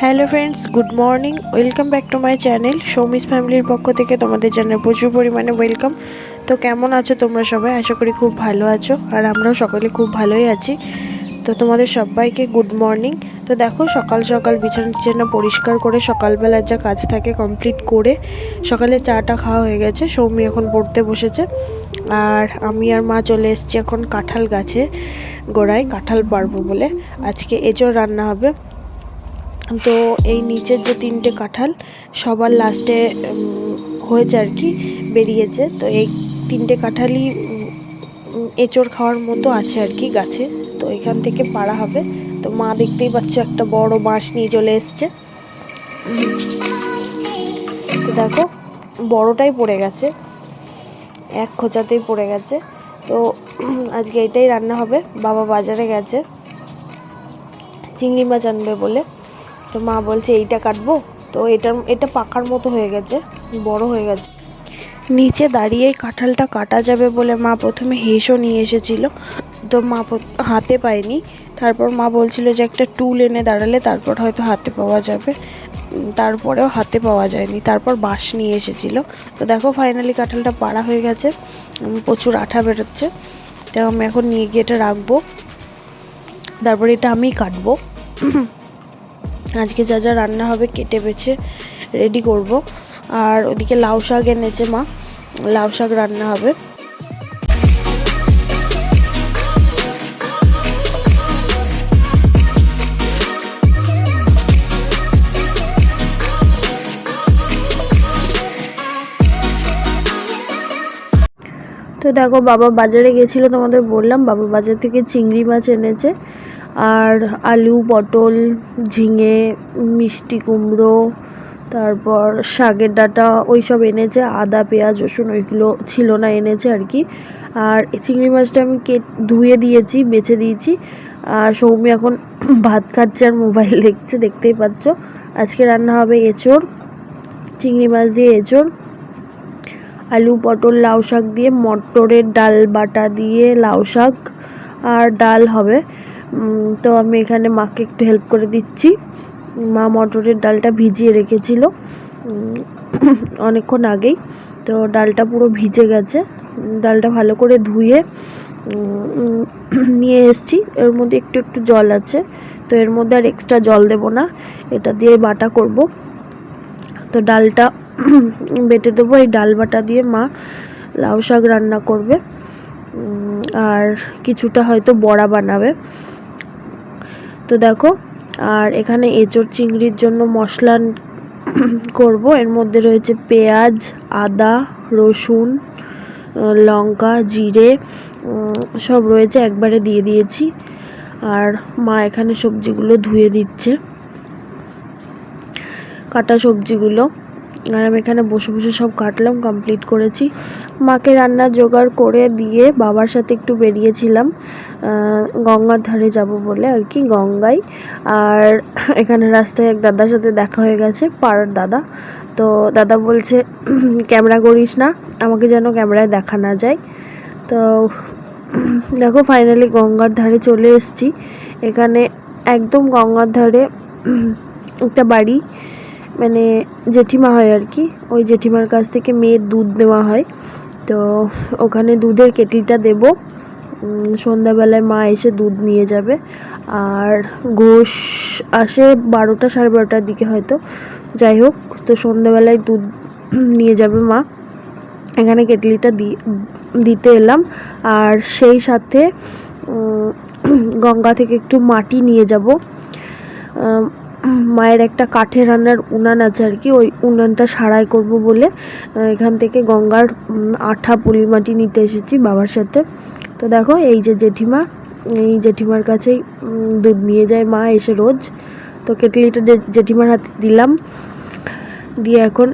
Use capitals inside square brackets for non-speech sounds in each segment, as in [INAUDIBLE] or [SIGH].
Hello friends, good morning. Welcome back to my channel. Soumis ফ্যামিলির পক্ষ থেকে তোমাদের জানাই প্রচুর পরিমাণে ওয়েলকাম। তো কেমন আছো তোমরা সবাই? আশা করি খুব ভালো আছো। আর আমরাও সকলে খুব ভালোই আছি। তো তোমাদের সবাইকে গুড মর্নিং। তো দেখো, সকাল সকাল বিছানা টিছানা পরিষ্কার করে সকালবেলার যা কাজ থাকে কমপ্লিট করে সকালে চাটা খাওয়া হয়ে গেছে। সৌমি এখন পড়তে বসেছে। আর আমি আর মা চলে এসেছি এখন কাঁঠাল গাছে গোড়ায়, কাঁঠাল পারব বলে। আজকে এজো রান্না হবে। তো এই নিচের যে তিনটে কাঁঠাল, সবার লাস্টে হয়েছে আর কি, বেরিয়েছে। তো এই তিনটে কাঁঠালই এঁচড় খাওয়ার মতো আছে আর কি গাছে। তো এখান থেকে পাড়া হবে। তো মা দেখতেই পাচ্ছ একটা বড় বাঁশ নিয়ে চলে এসছে। তো দেখো, বড়টাই পড়ে গেছে। এক খোঁচাতেই পড়ে গেছে। তো আজকে এটাই রান্না হবে। বাবা বাজারে গেছে। চিংড়ি মাছ আনবে বলে। তো মা বলছে, এইটা কাটবো? তো এটার এটা পাকার মতো হয়ে গেছে, বড় হয়ে গেছে। নিচে দাঁড়িয়েই কাঁঠালটা কাটা যাবে বলে মা প্রথমে হেঁসও নিয়ে এসেছিল। তো মা হাতে পায়নি। তারপর মা বলছিল যে, একটা টুল এনে দাঁড়ালে তারপর হয়তো হাতে পাওয়া যাবে। তারপরেও হাতে পাওয়া যায়নি। তারপর বাঁশ নিয়ে এসেছিল। তো দেখো ফাইনালি কাঁঠালটা পাড়া হয়ে গেছে। প্রচুর আঠা বেরোচ্ছে। তো আমি এখন নিয়ে গিয়ে এটা রাখব। তারপর এটা আমি কাটবো। আজকে যা যা রান্না হবে কেটে বেছে রেডি করব। আর ওদিকে লাউ শাক এনেছে মা। লাউ শাক রান্না হবে। তো দেখো, বাবা বাজারে গেছিল তোমাদের বললাম। বাবা বাজার থেকে চিংড়ি মাছ এনেছে। আর আলু, পটল, ঝিঙে, মিষ্টি কুমড়ো, তারপর শাকের ডাঁটা ওই সব এনেছে, আদা, পেঁয়াজ, রসুন ওইগুলো ছিল না এনেছে আর কি। আর চিংড়ি মাছটা আমি কেট, ধুয়ে দিয়েছি, বেছে দিয়েছি। আর সৌমি এখন [CLEARS THROAT] ভাত খাচ্ছে আর মোবাইল দেখছে, দেখতেই পাচ্ছ। আজকে রান্না হবে এঁচড়, চিংড়ি মাছ দিয়ে এঁচড়, আলু, পটল, লাউ শাক দিয়ে, মটরের ডাল বাটা দিয়ে লাউ শাক, আর ডাল হবে। তো আমি এখানে মাকে একটু হেল্প করে দিচ্ছি। মা মটরের ডালটা ভিজিয়ে রেখেছিল অনেকক্ষণ আগেই। তো ডালটা পুরো ভিজে গেছে। ডালটা ভালো করে ধুয়ে নিয়ে এসছি। এর মধ্যে একটু একটু জল আছে, তো এর মধ্যে আর এক্সট্রা জল দেব না। এটা দিয়ে বাটা করব। তো ডালটা [CLEARS THROAT] বেটে দেবো। এই ডাল বাটা দিয়ে মা লাউ শাক রান্না করবে। আর কিছুটা হয়তো বড়া বানাবে। তো দেখো, আর এখানে এঁচড় চিংড়ির জন্য মশলা [CLEARS THROAT] করব। এর মধ্যে রয়েছে পেঁয়াজ, আদা, রসুন লঙ্কা, জিরে সব রয়েছে একবারে দিয়ে দিয়েছি। আর মা এখানে সবজিগুলো ধুয়ে দিচ্ছে। কাটা সবজিগুলো আর আমি এখানে বসে বসে সব কাটলাম কমপ্লিট করেছি। মাকে রান্না জোগাড় করে দিয়ে বাবার সাথে একটু বেরিয়েছিলাম। গঙ্গার ধারে যাব বলে আর কি, গঙ্গায়। আর এখানে রাস্তায় এক দাদার সাথে দেখা হয়ে গেছে, পাড়ার দাদা। তো দাদা বলছে, ক্যামেরা করিস না, আমাকে যেন ক্যামেরায় দেখা না যায়। তো দেখো ফাইনালি গঙ্গার ধারে চলে এসেছি। এখানে একদম গঙ্গার ধারে একটা বাড়ি। মানে জেঠিমা হয় আর কি, ওই জেঠিমার কাছ থেকে মেয়ের দুধ নেওয়া হয়। তো ওখানে দুধের কেটলিটা দেব। সন্ধ্যাবেলায় মা এসে দুধ নিয়ে যাবে। আর ঘোষ আসে বারোটা সাড়ে বারোটার দিকে হয়তো, যাই হোক, তো সন্ধ্যাবেলায় দুধ নিয়ে যাবে মা। এখানে কেটলিটা দিতে এলাম। আর সেই সাথে গঙ্গা থেকে একটু মাটি নিয়ে যাব। মায়ের একটা কাঠের রান্নার উনান আছে আর কি, ওই উনানটা সারাই করব বলে এখান থেকে গঙ্গার আঠা পুলি মাটি নিতে এসেছি বাবার সাথে। তো দেখো, এই যে জেঠিমা, এই জেঠিমার কাছেই দুধ নিয়ে যায় মা এসে রোজ। তো কেটলিটা জেঠিমার হাতে দিলাম, দিয়ে এখন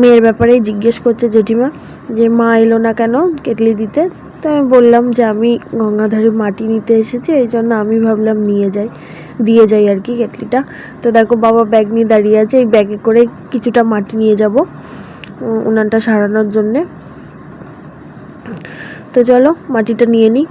মেয়ের ব্যাপারেই জিজ্ঞেস করছে জেঠিমা যে, মা এলো না কেন কেটলি দিতে? তো আমি বললাম যে আমি গঙ্গাধারে মাটি নিতে এসেছি, এই জন্য আমি ভাবলাম নিয়ে যাই, দিয়ে যাই আর কি কেটলিটা। তো দেখো বাবা ব্যাগ নিয়ে দাঁড়িয়ে আছে, এই ব্যাগে করে কিছুটা মাটি নিয়ে যাব উনানটা সারানোর জন্যে। তো চলো মাটিটা নিয়ে নিই।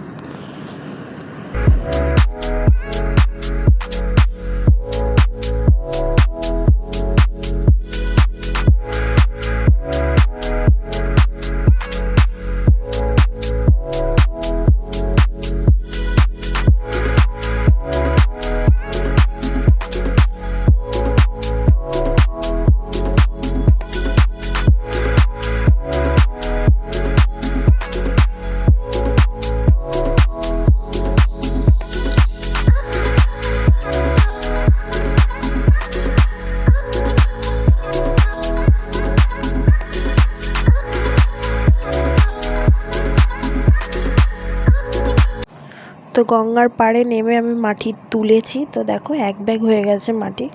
তো গঙ্গার পাড়ে নেমে আমি মাটি তুলেছি। তো দেখো, এক ব্যাগ হয়ে গেছে মাটি।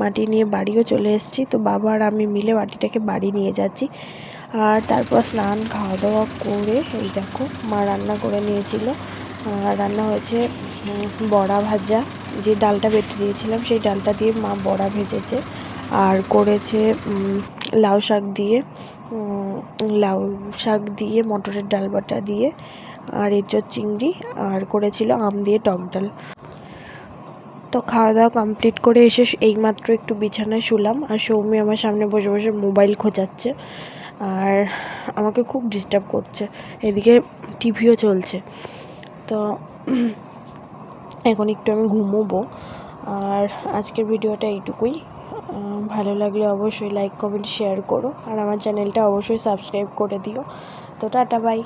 মাটি নিয়ে বাড়িও চলে এসেছি। তো বাবা আর আমি মিলে মাটিটাকে বাড়ি নিয়ে যাচ্ছি। আর তারপর স্নান খাওয়া দাওয়া করে এই দেখো, মা রান্না করে নিয়েছিল। রান্না হয়েছে বড়া ভাজা। যে ডালটা বেটে দিয়েছিলাম, সেই ডালটা দিয়ে মা বড়া ভেজেছে। আর করেছে লাউ শাক দিয়ে লাউ শাক দিয়ে, মটরের ডাল বাটা দিয়ে। আর এঁচোর চিংড়ি আর করেছিল আম দিয়ে টক ডাল। তো খাওয়া দাওয়া কমপ্লিট করে এসে এইমাত্র একটু বিছানায় শুলাম আর সৌমি আমার সামনে বসে বসে মোবাইল খোঁজাচ্ছে আর আমাকে খুব ডিস্টার্ব করছে। এদিকে টিভিও চলছে। তো এখন একটু আমি ঘুমোবো আর আজকের ভিডিওটা এইটুকুই। ভালো লাগলে অবশ্যই লাইক কমেন্ট শেয়ার করো আর আমার চ্যানেলটা অবশ্যই সাবস্ক্রাইব করে দিও। তো টাটা বাই